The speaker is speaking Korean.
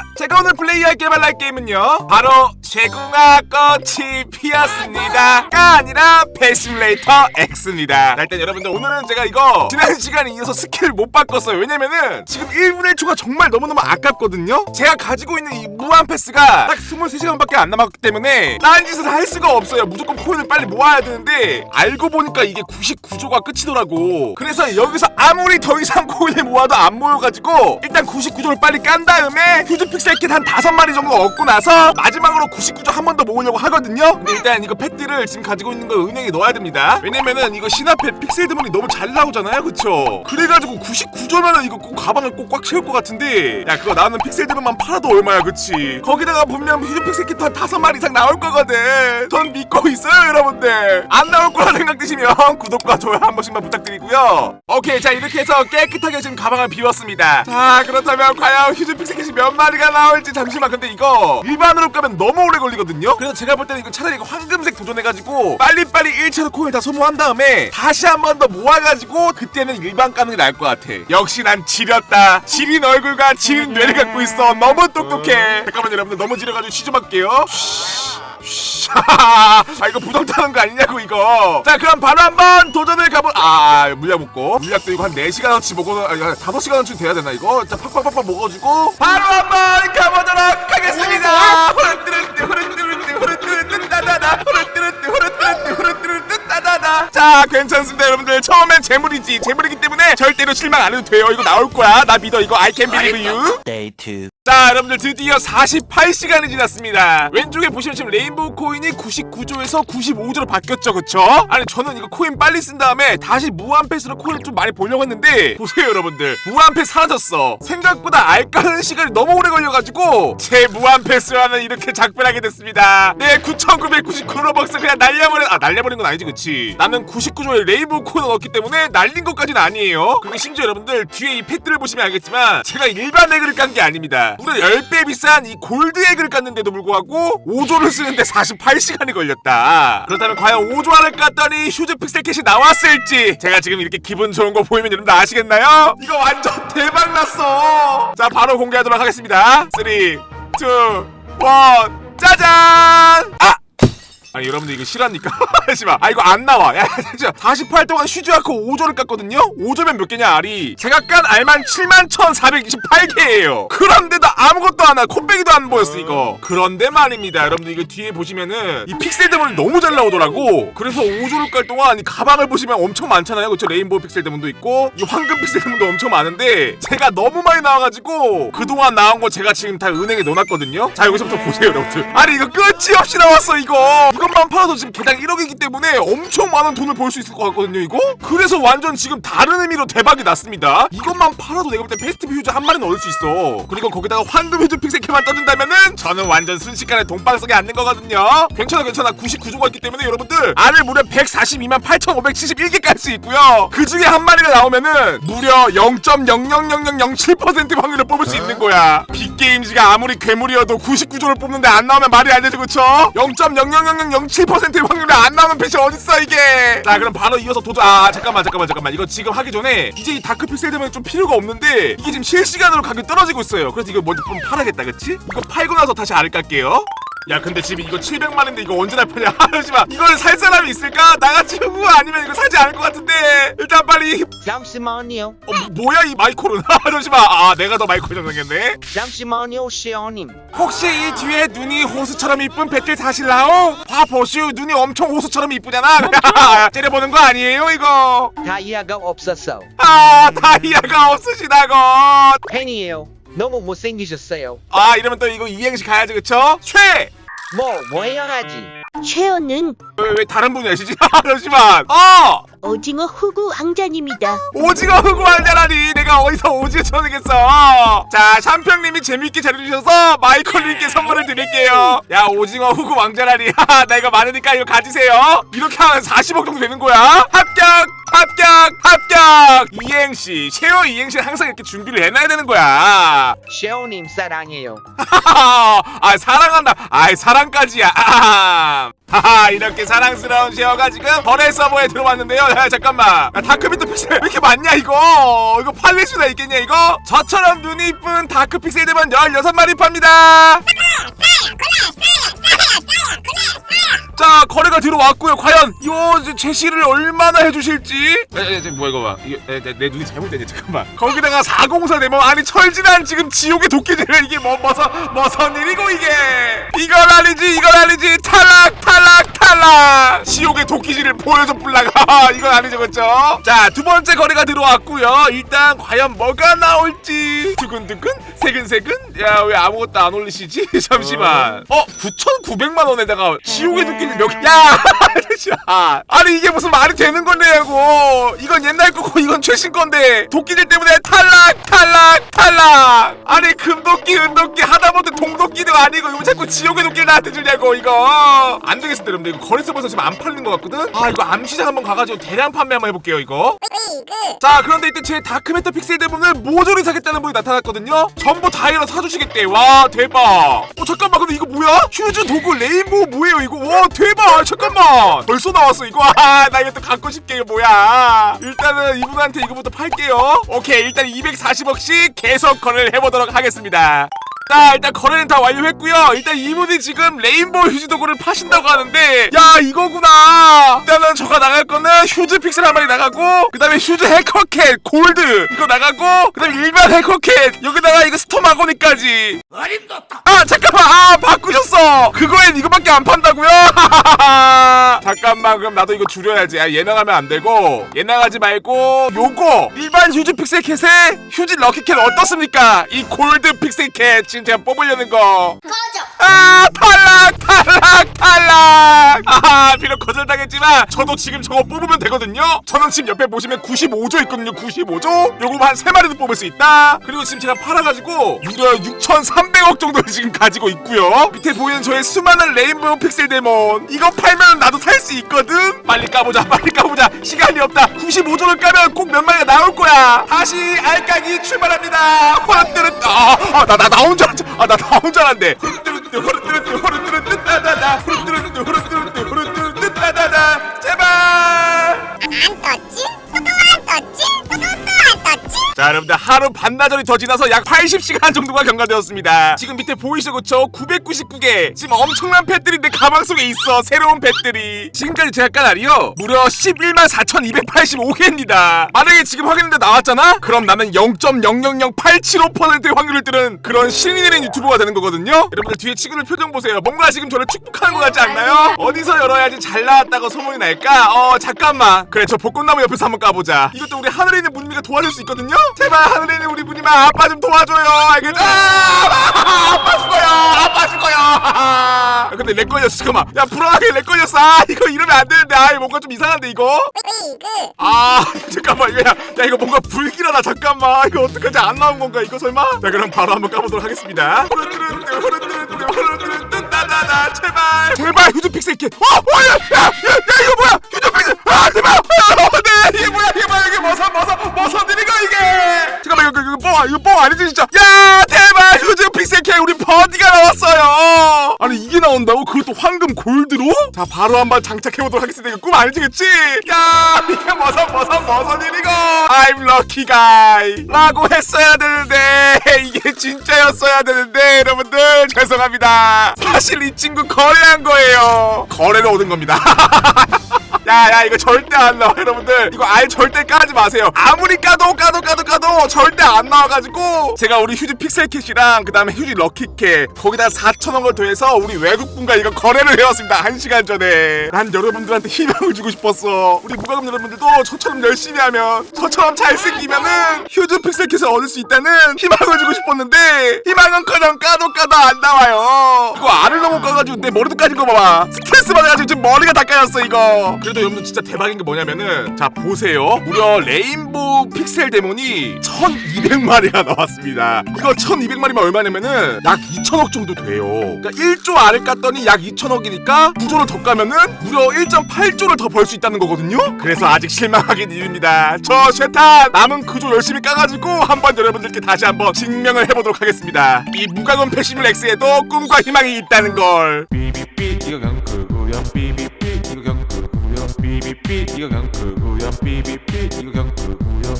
자, 제가 오늘 플레이할 개발할 게임은요. 바로 쇠궁화 꽃이 피었습니다가 아니라 패시뮬레이터 X입니다. 자, 일단 여러분들 오늘은 제가 이거 지난 시간에 이어서 스킬을 못 바꿨어요. 왜냐면은 지금 1분의 1초가 정말 너무너무 아깝거든요. 제가 가지고 있는 이 무한 패스가 딱 23시간밖에 안 남았기 때문에 딴 짓을 할 수가 없어요. 무조건 코인을 빨리 모아야 되는데 알고 보니까 이게 99조가 끝이더라고. 그래서 여기서 아무리 더 이상 코인을 모아도 안 모여가지고 일단 99조를 빨리 깐 다음에 휴즈 픽셀 킷 한 다섯 마리 정도 얻고 나서 마지막으로 99조 한 번 더 모으려고 하거든요. 근데 일단 이거 팩들을 지금 가지고 있는 거 은행에 넣어야 됩니다. 왜냐면은 이거 신화펫 픽셀드몬이 너무 잘 나오잖아요, 그쵸? 그래가지고 99조면은 이거 꼭 가방을 꼭 꽉 채울 것 같은데 야 그거 나오는 픽셀드몬만 팔아도 얼마야, 그치? 거기다가 분명 휴즈 픽셀 킷 한 다섯 마리 이상 나올 거거든. 전 믿고 있어요, 여러분들. 안 나올 거라 생각되시면 구독과 좋아요 한 번씩만 부탁드리고요. 오케이, 자 이렇게 해서 깨끗하게 지금 가방을 비웠습니다. 자 그렇다면 과연 휴즈 픽셀 킷이 몇 마리가 나올지 잠시만. 근데 이거 일반으로 까면 너무 오래 걸리거든요. 그래서 제가 볼 때는 이거 차라리 이거 황금색 도전해가지고 빨리빨리 1차로 코인 다 소모한 다음에 다시 한 번 더 모아가지고 그때는 일반 까는 게 나을 것 같아. 역시 난 지렸다. 지린 얼굴과 지린 뇌를 갖고 있어. 너무 똑똑해. 잠깐만 여러분들 너무 지려가지고 쉬 좀 할게요. 아 이거 부담 타는 거 아니냐고 이거. 자 그럼 바로 한번 도전을 가보 아 물약 먹고. 물약도 이거 한 4시간어치 먹어 아 5시간어치 돼야 되나 이거? 자 팍팍팍팍 먹어가지고. 바로 한번 가보도록 하겠습니다. 후루뚜루뚜 후루뚜루뚜 후루뚜 자 괜찮습니다 여러분들. 처음엔 재물이지. 재물이기 때문에 절대로 실망 안 해도 돼요. 이거 나올 거야. 나 믿어. 이거 I can believe you. Day 2. 자 여러분들 드디어 48시간이 지났습니다. 왼쪽에 보시면 지금 레인보우 코인이 99조에서 95조로 바뀌었죠 그쵸? 아니 저는 이거 코인 빨리 쓴 다음에 다시 무한패스로 코인을 좀 많이 보려고 했는데 보세요 여러분들. 무한패스 사라졌어. 생각보다 알까는 시간이 너무 오래 걸려가지고 제 무한패스와는 이렇게 작별하게 됐습니다. 네 9999로벅스 그냥 날려버린 아 날려버린 건 아니지 그치? 나는 99조에 레인보우 코인을 넣었기 때문에 날린 것까지는 아니에요. 그리고 심지어 여러분들 뒤에 이 팩들을 보시면 알겠지만 제가 일반 에그를 깐 게 아닙니다. 무려 10배 비싼 이 골드 에그를 깠는데도 불구하고 5조를 쓰는데 48시간이 걸렸다. 그렇다면 과연 5조화를 깠더니 휴즈 픽셀 캣이 나왔을지 제가 지금 이렇게 기분 좋은 거 보이면 여러분들 아시겠나요? 이거 완전 대박 났어. 자 바로 공개하도록 하겠습니다. 3 2 1 짜잔! 아! 아니 여러분들 이거 실합니까? 잠시만 아 이거 안 나와. 야 잠시만 48 동안 쉬지 않고 5조를 깠거든요? 5조면 몇 개냐 알이? 제가 깐 알만 7만 1428개예요. 그런데도 아무것도 안와 콧배기도 안 보였어 이거. 그런데 말입니다. 여러분들 이거 뒤에 보시면은 이 픽셀 데몬이 너무 잘 나오더라고. 그래서 5조를 깔 동안 이 가방을 보시면 엄청 많잖아요. 그쵸? 레인보우 픽셀 데몬도 있고 이 황금 픽셀 데몬도 엄청 많은데 제가 너무 많이 나와가지고 그동안 나온 거 제가 지금 다 은행에 넣어놨거든요? 자 여기서부터 보세요 여러분들. 아니 이거 끝이 없이 나왔어 이거 이것만 팔아도 지금 개당 1억이기 때문에 엄청 많은 돈을 벌 수 있을 것 같거든요 이거? 그래서 완전 지금 다른 의미로 대박이 났습니다. 이것만 팔아도 내가 볼때 페스티브 휴즈 한 마리는 얻을 수 있어. 그리고 거기다가 황금 휴즈 픽셀캐만 떠준다면은 저는 완전 순식간에 돈방 속에 앉는 거거든요. 괜찮아 괜찮아. 99조가 있기 때문에 여러분들 알을 무려 142만 8,571개 깔 수 있고요. 그 중에 한 마리가 나오면은 무려 0.00007% 확률을 뽑을 수 있는 거야. 빅게임즈가 아무리 괴물이어도 99조를 뽑는데 안 나오면 말이 안 되죠 그쵸? 0.00007%의 확률이 안 나오는 패시 어딨어 이게? 자 그럼 바로 이어서 도전. 아 잠깐만 잠깐만 잠깐만. 이거 지금 하기 전에 이제 이 다크 픽셀 되면 좀 필요가 없는데 이게 지금 실시간으로 가격이 떨어지고 있어요. 그래서 이거 먼저 좀 팔아야겠다 그치? 이거 팔고 나서 다시 알을 깔게요 야 근데 지금 이거 700만인데 이거 언제 날 파냐 잠시만 이걸 살 사람이 있을까? 나같이 후보 아니면 이거 사지 않을 것 같은데 일단 빨리 잠시만요. 어 뭐, 뭐야 이 마이콜은 잠시만 아 내가 더 마이콜 정상겠네 잠시만요, 시어님. 혹시 이 뒤에 눈이 호수처럼 이쁜 배틀 사실라오? 봐보슈 눈이 엄청 호수처럼 이쁘잖아 째려보는 거 아니에요 이거 다이아가 없었어. 아 다이아가 없으시다고 팬이에요. 너무 못생기셨어요. 아 이러면 또 이거 이행시 가야지 그쵸? 최! 뭐, 뭐 해야 하지? 최연은 왜, 왜 다른 분이 아시지? 잠시만. 어! 오징어 후구 왕자님이다. 오징어 흑우 알자라니! 내가 어디서 오징어 쳐내겠어? 자 샴평님이 재밌게 잘해주셔서 마이콜님께 선물을 드릴게요. 야 오징어 흑우 왕자라니. 하하, 나 이거 많으니까 이거 가지세요. 이렇게 하면 40억 정도 되는 거야? 합격! 합격 합격 이행시 쉐어 이행시는 항상 이렇게 준비를 해놔야 되는 거야. 시어님 사랑해요. 아 사랑한다. 아 사랑까지야. 아, 하하 이렇게 사랑스러운 쉐어가 지금 거래 서버에 들어왔는데요. 야 잠깐만. 야, 다크비트 픽셀 왜 이렇게 많냐 이거? 이거 팔릴 수나 있겠냐 이거? 저처럼 눈이 이쁜 다크 픽셀 되면 16마리 팝니다 자 거래가 들어왔고요. 과연 요 제시를 얼마나 해주실지. 에, 에, 에, 뭐야 이거 봐. 이게 에, 내, 내 눈이 잘못되네. 잠깐만. 거기다가 404 되면 아니 철진한 지금 지옥의 도끼들을 이게 뭐 뭐서 뭐선 일이고 이게. 이건 아니지 이건 아니지. 탈락 탈락 탈락. 지옥의 도끼질을 보여줘 불라가. 이건 아니죠 그쵸? 자두 번째 거래가 들어왔고요. 일단 과연 뭐가 나올지. 두근두근 세근세근. 야 왜 아무것도 안 올리시지? 잠시만. 어. 9,900만 원에다가 지옥의 도끼 를 몇야! 아니 이게 무슨 말이 되는 건데요 이건 옛날 거고 이건 최신 건데. 도끼들 때문에 탈락 탈락 탈락! 아니 금도끼 은도끼 하다못해 동도끼도 아니고 이거 자꾸 지옥의 도끼를 나한테 주냐고 이거? 안 되겠어 여러분들. 이거 거래서버에서 지금 안 팔리는 것 같거든? 아 이거 암시장 한번 가가지고 대량 판매 한번 해볼게요 이거 자 그런데 이때 제 다크메타 픽셀 대본을 모조리 사겠다는 분이 나타났거든요. 전부 다이로 사주시겠대. 와 대박. 어 잠깐만 근데 이거 뭐야? 휴즈 도구 레인보우 뭐예요 이거? 와 대박. 잠깐만. 벌써 나왔어 이거? 아나 또 갖고 싶게 이거 뭐야? 일단은 이분한테 이거부터 팔게요. 오케이 일단 240억씩 계속 거래를 해보도록 하겠습니다 자 일단 거래는 다 완료했고요. 일단 이분이 지금 레인보우 휴지 도구를 파신다고 하는데 야 이거구나. 일단은 저가 나갈 거는 휴즈 픽셀 한 마리 나가고 그 다음에 휴즈 해커캣 골드 이거 나가고 그 다음에 일반 해커캣 여기다가 이거 스톰 아고니까지. 아 잠깐만. 아 바꾸셨어. 그거엔 이거밖에 안 판다고요? 잠깐만. 그럼 나도 이거 줄여야지. 아, 얘 나가면 안 되고. 얘 나가지 말고 요거. 일반 휴즈 픽셀 캣에 휴즈 럭키캣 어떻습니까? 이 골드 픽셀 캣 제가 뽑으려는 거. 아 탈락 탈락 탈락 아 비록 거절당했지만 저도 지금 저거 뽑으면 되거든요. 저는 지금 옆에 보시면 95조 있거든요. 95조? 요거 한 3마리도 뽑을 수 있다. 그리고 지금 제가 팔아가지고 무려 6,300억 정도를 지금 가지고 있고요. 밑에 보이는 저의 수많은 레인보우 픽셀 데몬. 이거 팔면 나도 살 수 있거든? 빨리 까보자 빨리 까보자. 시간이 없다. 95조를 까면 꼭 몇 마리가 나올 거야. 다시 알까기 출발합니다. 호란뜨르 아나 나 나온 줄 알았지 아나 나온 줄 알았네 후루뚜루뚜 후루뚜루뚜 후루뚜루뚜 따다다 후루뚜루 안 떴지? 또도 안 떴지? 자 여러분들 하루 반나절이 더 지나서 약 80시간 정도가 경과되었습니다. 지금 밑에 보이시죠? 그쵸? 999개. 지금 엄청난 펫들인데 가방 속에 있어. 새로운 펫들이. 지금까지 제가 깐 알이요? 무려 11만 4285개입니다. 만약에 지금 확인했는데 나왔잖아? 그럼 나는 0.000875%의 확률을 뜨는 그런 신이 내린 유튜버가 되는 거거든요? 여러분들 뒤에 친구들 표정 보세요. 뭔가 지금 저를 축복하는 것 같지 않나요? 어디서 열어야지 잘 나왔다고 소문이 날까? 어 잠깐만. 그래 저 벚꽃나무 옆에서 한번 까보자. 이것도 우리 하늘에 있는 문미가 도와줄 수 있거든요 제발 하늘에 있는 우리 문이만 아빠 좀 도와줘요 알겠죠? 아, 아빠 죽어요 아빠 죽어요 아, 근데 렉 걸렸어 잠깐만 야 불안하게 렉 걸렸어 아 이거 이러면 안 되는데 아 뭔가 좀 이상한데 이거 아 잠깐만 이거 야, 야 이거 뭔가 불길하다 잠깐만 이거 어떡하지 안 나온 건가 이거 설마? 자 그럼 바로 한번 까보도록 하겠습니다 후루뚜루뚜 후루뚜루뚜 후루뚜루뚜 따다다 제발 제발 휴즈 픽셀 킷 어! 어! 야! 야! 야! 야 이거 뭐야 휴즈 픽셀 아 제발 이거 이거 뻥 이거 뻥 아니지 진짜? 야 대박! 휴즈 픽셀 킷 우리 버디가 나왔어요! 아니 이게 나온다고? 그것도 황금 골드로? 자 바로 한번 장착해보도록 하겠습니다. 이거 꿈 아니지 그치? 야 이게 뭐서 뭐서 뭐서 일이고? I'm lucky guy! 라고 했어야 되는데 이게 진짜였어야 되는데 여러분들 죄송합니다. 사실 이 친구 거래한 거예요. 거래를 얻은 겁니다 야야 이거 절대 안 나와 여러분들. 이거 아예 절대 까지 마세요. 아무리 까도 까도 까도 까도 절대 안 나와가지고. 제가 우리 휴지 픽셀kit이랑 그 다음에 휴지 럭키캣 거기다 4천원을 더해서 우리 외국분과 이거 거래를 해왔습니다 한 시간 전에. 난 여러분들한테 희망을 주고 싶었어. 우리 무과금 여러분들도 저처럼 열심히 하면 저처럼 잘생기면은 휴지 픽셀kit을 얻을 수 있다는 희망을 주고 싶었는데 희망은커녕 까도 까도 안 나와요. 이거 알을 너무 까가지고 내 머리도 까진 거 봐봐. 스트레스 받아가지고 지금 머리가 다 까졌어 이거. 그래도 여러분들 진짜 대박인 게 뭐냐면은 자 보세요. 무려 레인보우 픽셀 데몬이 1200마리가 나왔습니다. 이거 1200마리면 얼마냐면은 약 2천억 정도 돼요. 그러니까 1조 알을 깠더니 약 2천억이니까 9조를 더 까면은 무려 1.8조를 더 벌 수 있다는 거거든요. 그래서 아직 실망하긴 일입니다. 저 쉐탄 남은 그조 열심히 까가지고 한번 여러분들께 다시 한번 증명을 해보도록 하겠습니다. 이 무과금 패시블 X에도 꿈과 희망이 있다는 걸. 삐삐삐 이거 그냥 그거야 삐 삐삐삐. 이거 끄고요 삐삐삐. 이거 끄고요